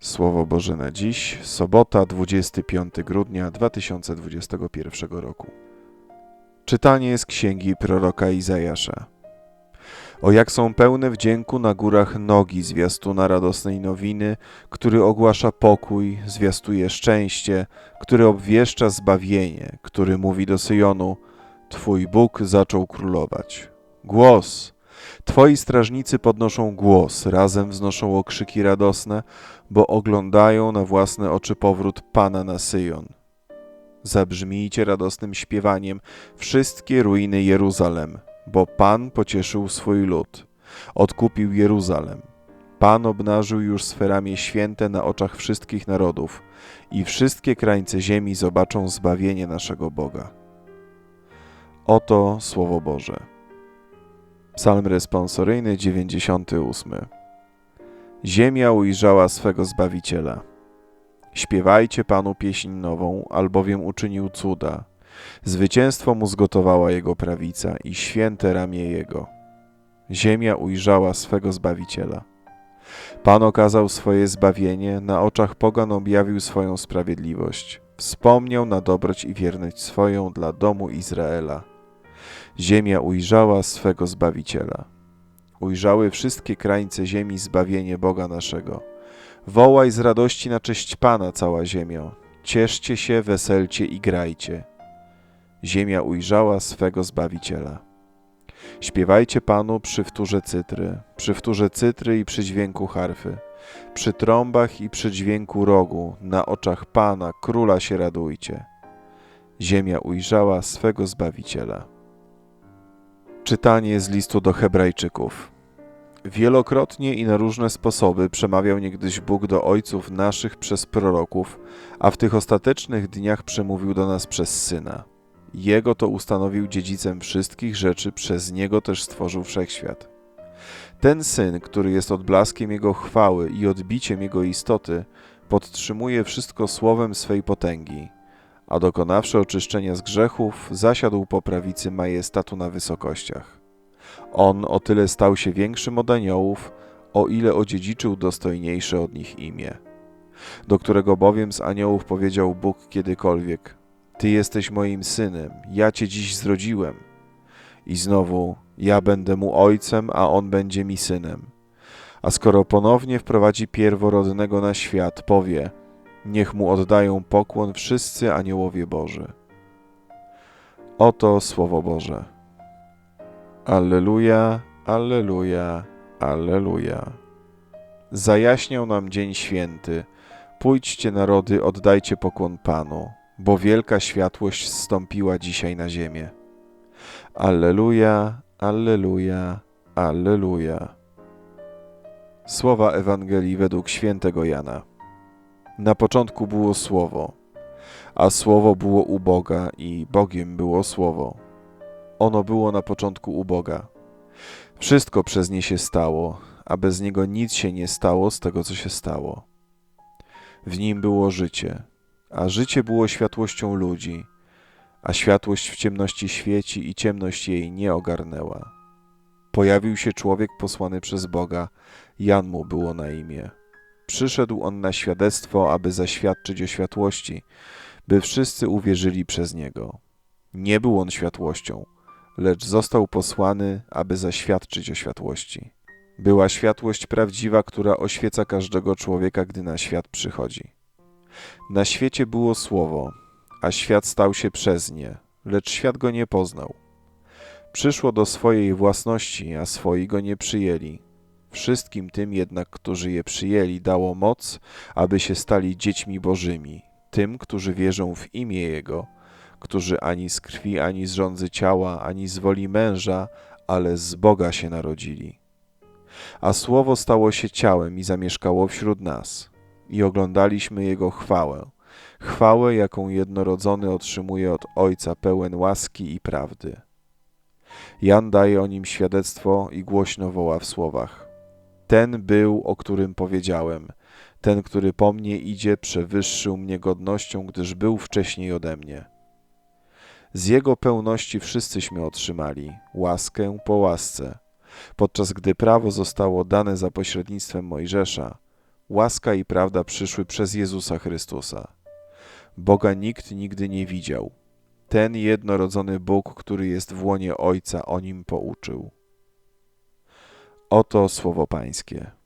Słowo Boże na dziś, sobota 25 grudnia 2021 roku. Czytanie z księgi proroka Izajasza. O jak są pełne wdzięku na górach nogi zwiastuna radosnej nowiny, który ogłasza pokój, zwiastuje szczęście, który obwieszcza zbawienie, który mówi do Syjonu: Twój Bóg zaczął królować. Głos! Twoi strażnicy podnoszą głos, razem wznoszą okrzyki radosne, bo oglądają na własne oczy powrót Pana na Syjon. Zabrzmijcie radosnym śpiewaniem wszystkie ruiny Jeruzalem, bo Pan pocieszył swój lud, odkupił Jeruzalem. Pan obnażył już swe ramię święte na oczach wszystkich narodów i wszystkie krańce ziemi zobaczą zbawienie naszego Boga. Oto Słowo Boże. Psalm responsoryjny 98. Ziemia ujrzała swego Zbawiciela. Śpiewajcie Panu pieśń nową, albowiem uczynił cuda. Zwycięstwo mu zgotowała Jego prawica i święte ramię Jego. Ziemia ujrzała swego Zbawiciela. Pan okazał swoje zbawienie, na oczach pogan objawił swoją sprawiedliwość. Wspomniał na dobroć i wierność swoją dla domu Izraela. Ziemia ujrzała swego Zbawiciela. Ujrzały wszystkie krańce ziemi zbawienie Boga naszego. Wołaj z radości na cześć Pana cała ziemio. Cieszcie się, weselcie i grajcie. Ziemia ujrzała swego Zbawiciela. Śpiewajcie Panu przy wtórze cytry, przy wtórze cytry i przy dźwięku harfy, przy trąbach i przy dźwięku rogu, na oczach Pana, Króla się radujcie. Ziemia ujrzała swego Zbawiciela. Czytanie z listu do Hebrajczyków. Wielokrotnie i na różne sposoby przemawiał niegdyś Bóg do ojców naszych przez proroków, a w tych ostatecznych dniach przemówił do nas przez Syna. Jego to ustanowił dziedzicem wszystkich rzeczy, przez Niego też stworzył wszechświat. Ten Syn, który jest odblaskiem Jego chwały i odbiciem Jego istoty, podtrzymuje wszystko słowem swej potęgi, a dokonawszy oczyszczenia z grzechów, zasiadł po prawicy majestatu na wysokościach. On o tyle stał się większym od aniołów, o ile odziedziczył dostojniejsze od nich imię. Do którego bowiem z aniołów powiedział Bóg kiedykolwiek: Ty jesteś moim synem, ja cię dziś zrodziłem. I znowu: Ja będę mu ojcem, a on będzie mi synem. A skoro ponownie wprowadzi pierworodnego na świat, powie: Niech mu oddają pokłon wszyscy aniołowie Boży. Oto Słowo Boże. Alleluja, Alleluja, Alleluja. Zajaśniał nam dzień święty. Pójdźcie narody, oddajcie pokłon Panu, bo wielka światłość zstąpiła dzisiaj na ziemię. Alleluja, Alleluja, Alleluja. Słowa Ewangelii według świętego Jana. Na początku było Słowo, a Słowo było u Boga i Bogiem było Słowo. Ono było na początku u Boga. Wszystko przez nie się stało, a bez niego nic się nie stało z tego, co się stało. W nim było życie, a życie było światłością ludzi, a światłość w ciemności świeci i ciemność jej nie ogarnęła. Pojawił się człowiek posłany przez Boga, Jan mu było na imię. Przyszedł on na świadectwo, aby zaświadczyć o światłości, by wszyscy uwierzyli przez niego. Nie był on światłością, lecz został posłany, aby zaświadczyć o światłości. Była światłość prawdziwa, która oświeca każdego człowieka, gdy na świat przychodzi. Na świecie było słowo, a świat stał się przez nie, lecz świat go nie poznał. Przyszło do swojej własności, a swoi go nie przyjęli. Wszystkim tym jednak, którzy je przyjęli, dało moc, aby się stali dziećmi Bożymi, tym, którzy wierzą w imię Jego, którzy ani z krwi, ani z rządzy ciała, ani z woli męża, ale z Boga się narodzili. A Słowo stało się ciałem i zamieszkało wśród nas, i oglądaliśmy Jego chwałę, chwałę, jaką jednorodzony otrzymuje od Ojca pełen łaski i prawdy. Jan daje o nim świadectwo i głośno woła w słowach. Ten był, o którym powiedziałem, ten, który po mnie idzie, przewyższył mnie godnością, gdyż był wcześniej ode mnie. Z Jego pełności wszyscyśmy otrzymali łaskę po łasce, podczas gdy prawo zostało dane za pośrednictwem Mojżesza, łaska i prawda przyszły przez Jezusa Chrystusa. Boga nikt nigdy nie widział. Ten jednorodzony Bóg, który jest w łonie Ojca, o nim pouczył. Oto słowo Pańskie.